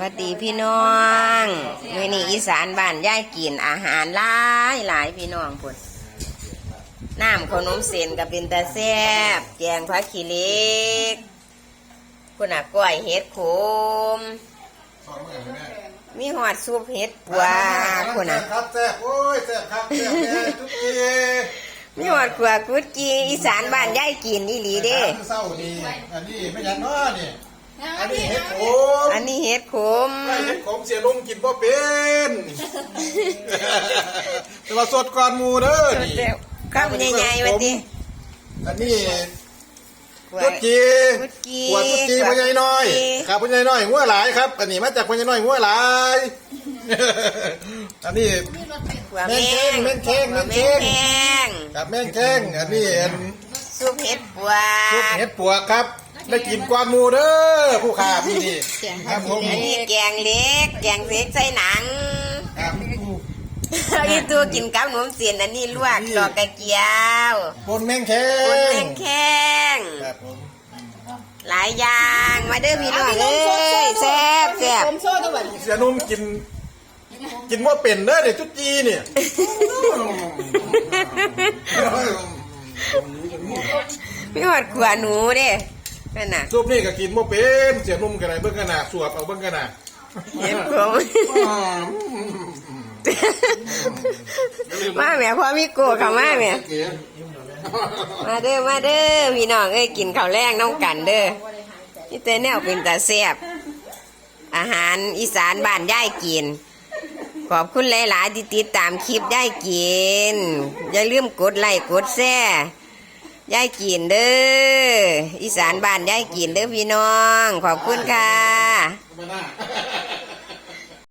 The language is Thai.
วัสดีพี่น้องมื้อนี้อีสานบ้านย่ายกินอาหารหลายหลายพี่น้องพุ่นน้ำขนมเส้นกับเป็นตาแซ่บแกงผักขี้เหล็กพุ่นน่ะก้อยเห็ดขมมีหอดซุปเห็ดปัวพุ่นน่ะครับแซ่บโอ้ยแซ่บครับแซ่บแน่ทุกทีมีหอดขัวกุดกีอีสานบ้านย่ายกินอีหลีเด้เศร้าดีอันนี้ไม่ยันน้อนี่ อันนี้เห็ดโขมอันนี้เห็ดขมไอ้เห็ดโขมเสียลมกินบ่เป็นแต่ว่าสดก่อนหมูเด้อนี่ข้าวใหญ่ๆวันนี้อันนี้กุดจีกุดจีขวดกุดจีขวดพ่อใหญ่น้อยกุดจีครับพ่อใหญ่น้อยงัวหลายครับ อันนี้มาจากพ่อใหญ่น้อยงัวหลายอันนี้ขัวแม่แม่งเค้งงแม่งเค้งขัวแม่งเค้งแม่งกับแม่งแข้งอันนี้อันซุปเห็ดปัวซุปเห็ดปัวครับ ได้กินกวานหมูเด้อผู้ขาพี่นี่ครับผมอันนี้แกงเล็ก แกงเล็กใส่หนังครับอันนี้ตัวกินกับขนมเสียนอันนี้ลวกดอกกระเจียวปนแม่งแข้คนแม่งงแข้งครับผมหลายอย่างมาเด้อพี่น้องเอ้ยแซ่บแซ่บผมโซ่ตัวแบบเสียนุ่มกิน กินว่าเป็นเด้อเนี่ยจุดจีเนี่ยพี่หอดขัวหนูเด้ นั่นน่ะซุปนี่ก็กินว่าเป็นเสียนุ่มกันไหนเบิ่งกันน่ะสวบเอาเบิ่งกันน่ะเห็ดขมมาแม่พ่อมีโกะเข้ามาแม่มาเด้อมาเด้อพี่น้องเอ้ยกินข้าวแรงน้องกันเด้อนี่แต่แนวเป็นตาแซ่บอาหารอีสานบ้านย่ายกิน ขอบคุณหลายๆที่ติดตามคลิปย่ายกิน อย่าลืมกดไลค์กดแชร์ ยายกินเด้ออีสานบ้านยายกินเด้อพี่น้อง ขอบคุณค่ะ